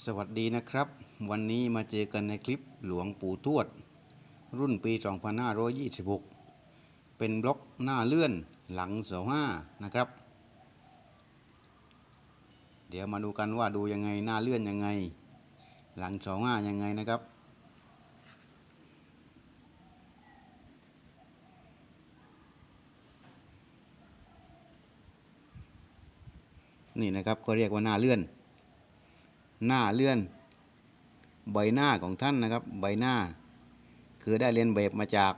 สวัสดีนะครับ วันนี้มาเจอกันในคลิปหลวงปู่ทวด รุ่นปี 2526 เป็นบล็อกหน้าเลื่อนหลังเสาห้านะครับ เดี๋ยวมาดูกันว่าดูยังไงหน้าเลื่อนยังไง หลังเสาห้ายังไงนะครับ นี่นะครับก็เรียกว่าหน้าเลื่อน หน้าเลื่อน ใบหน้าของท่านนะครับ ใบหน้า คือได้เรียนแบบมาจาก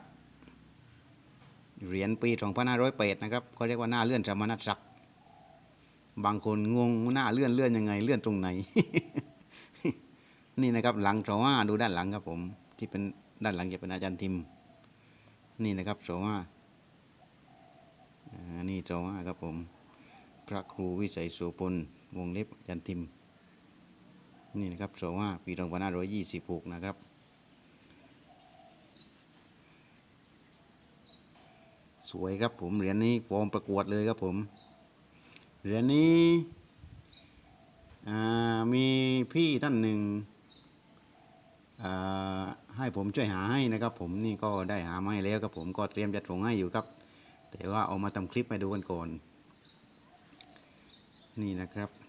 เหรียญปี2508นะครับเขาเรียกว่าหน้าเลื่อนสมณศักดิ์บางคนงงหน้าเลื่อนเลื่อนยังไง เลื่อนตรงไหน นี่นะครับ หลังโซว่าดูด้านหลังครับผม ที่เป็นด้านหลังจะเป็นอาจารย์ทิม นี่นะครับโซว่าอ่านี่โซว่าครับผม พระครูวิสัยโสพลวงเล็บอาจารย์ทิม นี่นะครับโซว่าปี2526นะครับสวยครับผมเหรียญนี้ฟอร์มประกวดเลยครับผมเหรียญนี้อ่ามีพี่ท่านหนึ่งอ่าให้ผมช่วยหาให้นะครับ ผมนี่ก็ได้หามาให้แล้วครับผมก็เตรียมจะส่งให้อยู่ครับ แต่ว่าเอามาทำคลิปให้ดูกันก่อน นี่นะครับ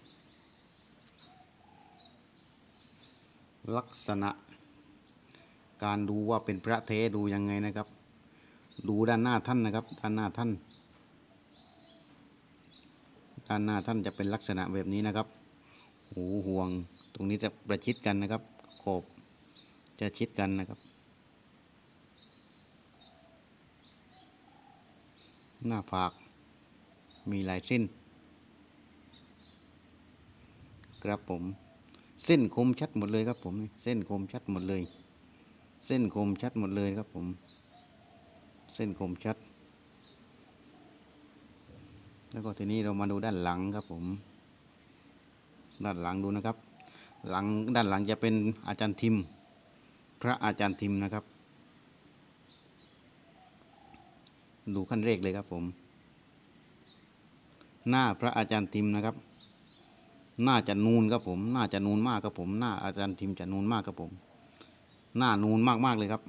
ลักษณะ การดูว่าเป็นพระเทดูยังไงนะครับ ดูด้านหน้าท่านนะครับ ด้านหน้าท่าน ด้านหน้าท่านจะเป็นลักษณะแบบนี้นะครับ หูห่วง ตรงนี้จะประชิดกันนะครับ ขอบจะชิดกันนะครับ หน้าผาก มีลายเส้น ครับผม เส้นคมชัดหมดเลยครับผม เส้นคมชัดหมดเลย เส้นคมชัดหมดเลยครับผม เส้นคมชัด แล้วก็ทีนี้เรามาดูด้านหลังครับผม ด้านหลังดูนะครับ หลังด้านหลังจะเป็นอาจารย์ทิม พระอาจารย์ทิมนะครับ ดูขั้นแรกเลยครับผม หน้าพระอาจารย์ทิมนะครับ น่าจะนูนครับผม น่าจะนูนมากครับผมหน้าอาจารย์ทิมจะนูนมากครับผม หน้านูนมากมากเลยครับ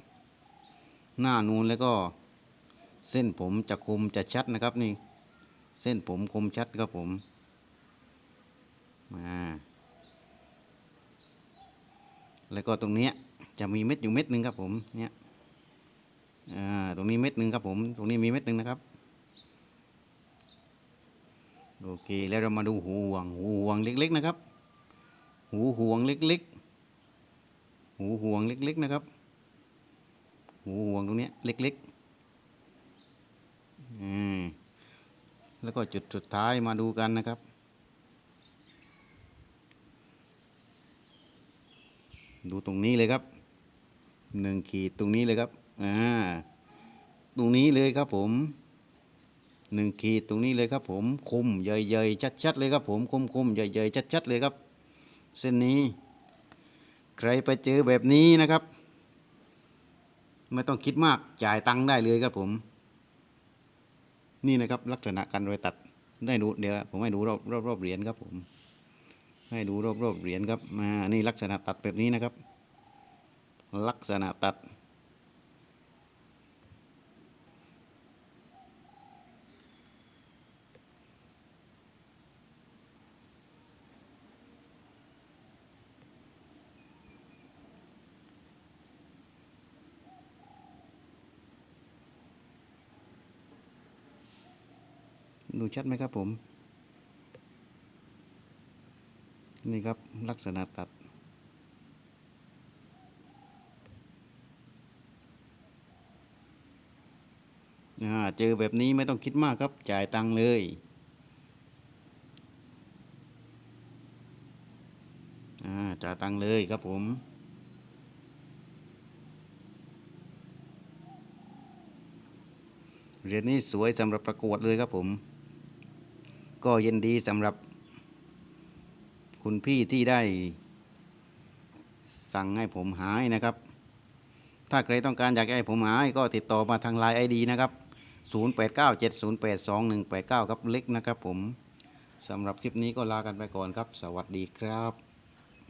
หน้านูนแล้วก็ เส้นผมจะคมจะชัดนะครับ นี่ เส้นผมคมชัดครับผมมาแล้วก็ตรงเนี้ยจะมีเม็ดอยู่เม็ดหนึ่งครับผมเนี่ยอ่าตรงนี้เม็ดหนึ่งครับผม ตรงนี้มีเม็ดหนึ่งนะครับ โอเคแล้วเรามาดูหูห่วงหูห่วงเล็ก ๆ นะครับ หูห่วงเล็ก ๆ หูห่วงเล็ก ๆ นะครับ หูห่วงตรงนี้เล็กๆอืมแล้วก็จุดสุดท้ายมาดูกันนะครับดูตรงนี้เลยครับหนึ่งขีดตรงนี้เลยครับ อ่า ตรงนี้เลยครับผม หนึ่งขีดตรงนี้เลยครับผมคมใหญ่ๆชัดๆเลยครับผมคมคมๆใหญ่ๆชัดๆเลยครับ เส้นนี้ ใครไปเจอแบบนี้นะครับ ไม่ต้องคิดมากจ่ายตังค์ได้เลยครับผม นี่นะครับลักษณะการรอยตัดได้ดูเดี๋ยวผมให้ดูรอบรอบรอบเหรียญครับผม ให้ดูรอบรอบเหรียญครับมานี่ลักษณะตัดแบบนี้นะครับ ลักษณะตัด ดูชัดไหมครับผม นี่ครับลักษณะตัดอ่าเจอแบบนี้ไม่ต้องคิดมากครับ จ่ายตังค์เลยอ่าจ่ายตังค์เลยครับผมเหรียญนี้สวยสำหรับประกวดเลยครับผม ก็ยินดีสำหรับ คุณพี่ที่ได้ สั่งให้ผมหายนะครับ ถ้าใครต้องการอยากให้ผมหายก็ติดต่อมาทางไลน์ไอดีนะครับ 0897082189 ครับเล็กนะครับผมสำหรับคลิปนี้ก็ลากันไปก่อนครับ สวัสดีครับ